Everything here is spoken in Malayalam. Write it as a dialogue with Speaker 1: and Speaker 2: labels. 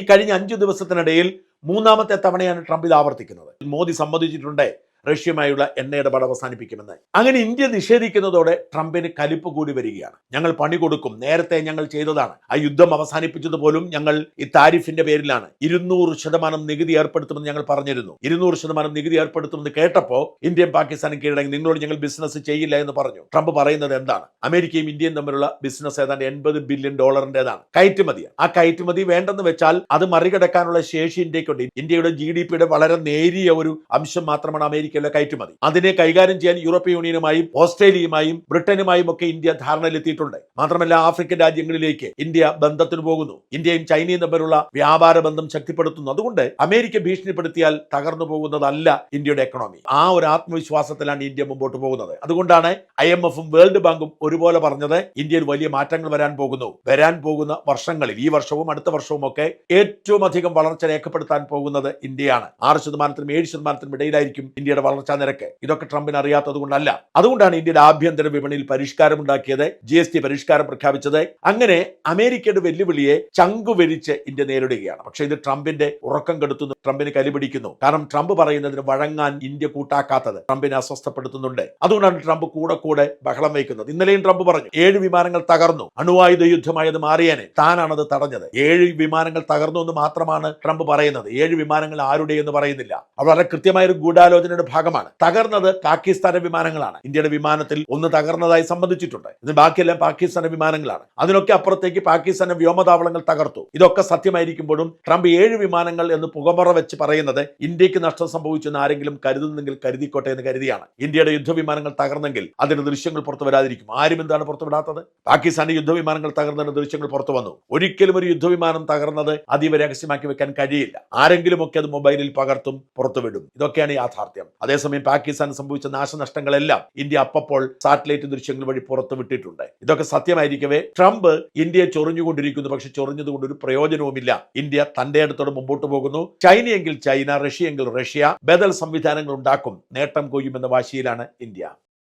Speaker 1: ഈ കഴിഞ്ഞ അഞ്ചു ദിവസത്തിനിടയിൽ മൂന്നാമത്തെ തവണയാണ് ട്രംപ് ഇത് ആവർത്തിക്കുന്നത്. മോദി സമ്മതിച്ചിട്ടുണ്ട്. റഷ്യയുമായുള്ള എണ്ണ ഇടപാട് അവസാനിപ്പിക്കുമെന്ന്. അങ്ങനെ ഇന്ത്യ നിഷേധിക്കുന്നതോടെ ട്രംപിന് കലിപ്പ് കൂടി വരികയാണ്. ഞങ്ങൾ പണി കൊടുക്കും. നേരത്തെ ഞങ്ങൾ ചെയ്തതാണ്. ആ യുദ്ധം അവസാനിപ്പിച്ചതുപോലും ഞങ്ങൾ ഈ താരിഫിന്റെ പേരിലാണ്. ഇരുന്നൂറ് ശതമാനം നികുതി ഏർപ്പെടുത്തുമെന്ന് ഞങ്ങൾ പറഞ്ഞിരുന്നു. ഇരുന്നൂറ് ശതമാനം നികുതി ഏർപ്പെടുത്തുമെന്ന് കേട്ടപ്പോൾ ഇന്ത്യയും പാകിസ്ഥാനും കീഴടങ്ങി. നിങ്ങളോട് ഞങ്ങൾ ബിസിനസ് ചെയ്യില്ല എന്ന് പറഞ്ഞു. ട്രംപ് പറയുന്നത് എന്താണ്? അമേരിക്കയും ഇന്ത്യയും തമ്മിലുള്ള ബിസിനസ് ഏതാണ്ട് എൺപത് ബില്യൺ ഡോളറിന്റേതാണ്. കയറ്റുമതി. ആ കയറ്റുമതി വേണ്ടെന്ന് വെച്ചാൽ അത് മറികടക്കാനുള്ള ശേഷി ഇന്ത്യക്കുണ്ട്. ഇന്ത്യയുടെ ജി ഡി പിയുടെ വളരെ നേരിയ ഒരു അംശം മാത്രമാണ് അമേരിക്കയിലെ കയറ്റുമതി. അതിനെ കൈകാര്യം ചെയ്യാൻ യൂറോപ്യൻ യൂണിയനുമായും ഓസ്ട്രേലിയയുമായും ബ്രിട്ടനുമായും ഒക്കെ ഇന്ത്യ ധാരണയിലെത്തിയിട്ടുണ്ട്. മാത്രമല്ല ആഫ്രിക്കൻ രാജ്യങ്ങളിലേക്ക് ഇന്ത്യ ബന്ധത്തിന് പോകുന്നു. ഇന്ത്യയും ചൈനയും തമ്മിലുള്ള വ്യാപാര ബന്ധം ശക്തിപ്പെടുത്തുന്നു. അതുകൊണ്ട് അമേരിക്ക ഭീഷണിപ്പെടുത്തിയാൽ തകർന്നു പോകുന്നതല്ല ഇന്ത്യയുടെ എക്കണോമി ആ ഒരു ആത്മവിശ്വാസത്തിലാണ് ഇന്ത്യ മുമ്പോട്ട് പോകുന്നത്. അതുകൊണ്ടാണ് ഐ എം എഫും വേൾഡ് ബാങ്കും ഒരുപോലെ പറഞ്ഞത് ഇന്ത്യയിൽ വലിയ മാറ്റങ്ങൾ വരാൻ പോകുന്നു. വരാൻ പോകുന്ന വർഷങ്ങളിൽ ഈ വർഷവും അടുത്ത വർഷവും ഒക്കെ ഏറ്റവും അധികം വളർച്ച രേഖപ്പെടുത്താൻ പോകുന്നത് ഇന്ത്യയാണ്. ആറ് ശതമാനത്തിനും ഏഴ് ശതമാനത്തിനും ഇടയിലായിരിക്കും ഇന്ത്യയുടെ വളർച്ചാ നിരക്ക്. ഇതൊക്കെ ട്രംപിന് അറിയാത്തത് കൊണ്ടല്ല. അതുകൊണ്ടാണ് ഇന്ത്യയുടെ ആഭ്യന്തര വിപണിയിൽ പരിഷ്കാരം ഉണ്ടാക്കിയത് ജി എസ് ടി പരിഷ്കാരം പ്രഖ്യാപിച്ചത്. അങ്ങനെ അമേരിക്കയുടെ വെല്ലുവിളിയെ ചങ്കുവരിച്ച് ഇന്ത്യ നേരിടുകയാണ്. പക്ഷെ ഇത് ട്രംപിന്റെ ഉറക്കം കെടുത്തുന്നു ട്രംപിന് കലിപിടിക്കുന്നു കാരണം ട്രംപ് പറയുന്നതിന് വഴങ്ങാൻ ഇന്ത്യ കൂട്ടാക്കാത്തത് ട്രംപിനെ അസ്വസ്ഥപ്പെടുത്തുന്നുണ്ട്. അതുകൊണ്ടാണ് ട്രംപ് കൂടെ കൂടെ ബഹളം വയ്ക്കുന്നത്. ഇന്നലെയും ട്രംപ് പറഞ്ഞു ഏഴ് വിമാനങ്ങൾ തകർന്നു. അണുവായുധ യുദ്ധമായത് മാറിയാനെ. താനാണത് തടഞ്ഞത്. ഏഴ് വിമാനങ്ങൾ തകർന്നു എന്ന് മാത്രമാണ് ട്രംപ് പറയുന്നത്. ഏഴ് വിമാനങ്ങൾ ആരുടെ എന്ന് പറയുന്നില്ല. വളരെ കൃത്യമായ ഒരു ഗൂഢാലോചനയുടെ ഭാഗമാണ്. തകർന്നത് പാകിസ്ഥാന്റെ വിമാനങ്ങളാണ്. ഇന്ത്യയുടെ വിമാനത്തിൽ ഒന്ന് തകർന്നതായി സംബന്ധിച്ചിട്ടുണ്ട് ഇത് ബാക്കിയെല്ലാം പാകിസ്ഥാന്റെ വിമാനങ്ങളാണ്. അതിനൊക്കെ അപ്പുറത്തേക്ക് പാകിസ്ഥാന്റെ വ്യോമതാവളങ്ങൾ തകർത്തു. ഇതൊക്കെ സത്യമായിരിക്കുമ്പോഴും ട്രംപ് ഏഴ് വിമാനങ്ങൾ എന്ന് പുകമറ വെച്ച് പറയുന്നത് ഇന്ത്യയ്ക്ക് നഷ്ടം സംഭവിച്ചെന്ന് ആരെങ്കിലും കരുതുന്നെങ്കിൽ കരുതിക്കോട്ടെ എന്ന് കരുതിയാണ്. ഇന്ത്യയുടെ യുദ്ധവിമാനങ്ങൾ തകർന്നെങ്കിൽ അതിന്റെ ദൃശ്യങ്ങൾ പുറത്തു വരാതിരിക്കും. ആരും എന്താണ് പുറത്തുവിടാത്തത് പാകിസ്ഥാന്റെ യുദ്ധവിമാനങ്ങൾ തകർന്നതിന്റെ ദൃശ്യങ്ങൾ പുറത്തു വന്നു. ഒരിക്കലും ഒരു യുദ്ധവിമാനം തകർന്നത് അതീവ രഹസ്യമാക്കി വെക്കാൻ കഴിയില്ല. ആരെങ്കിലും ഒക്കെ അത് മൊബൈലിൽ പകർത്തും പുറത്തുവിടും ഇതൊക്കെയാണ് യാഥാർത്ഥ്യം. അതേസമയം പാകിസ്ഥാൻ സംഭവിച്ച നാശനഷ്ടങ്ങളെല്ലാം ഇന്ത്യ അപ്പപ്പോൾ സാറ്റലൈറ്റ് ദൃശ്യങ്ങൾ വഴി പുറത്തുവിട്ടിട്ടുണ്ട് ഇതൊക്കെ സത്യമായിരിക്കവേ. ട്രംപ് ഇന്ത്യയെ ചൊറിഞ്ഞുകൊണ്ടിരിക്കുന്നു. പക്ഷെ ചൊറിഞ്ഞതുകൊണ്ട് ഒരു പ്രയോജനവുമില്ല. ഇന്ത്യ തന്റെ അടുത്തോടെ മുമ്പോട്ട് പോകുന്നു. ചൈനയെങ്കിൽ ചൈന റഷ്യയെങ്കിൽ റഷ്യ ബദൽ സംവിധാനങ്ങൾ ഉണ്ടാക്കും. നേട്ടം കൊയ്യുമെന്ന വാശിയിലാണ് ഇന്ത്യ.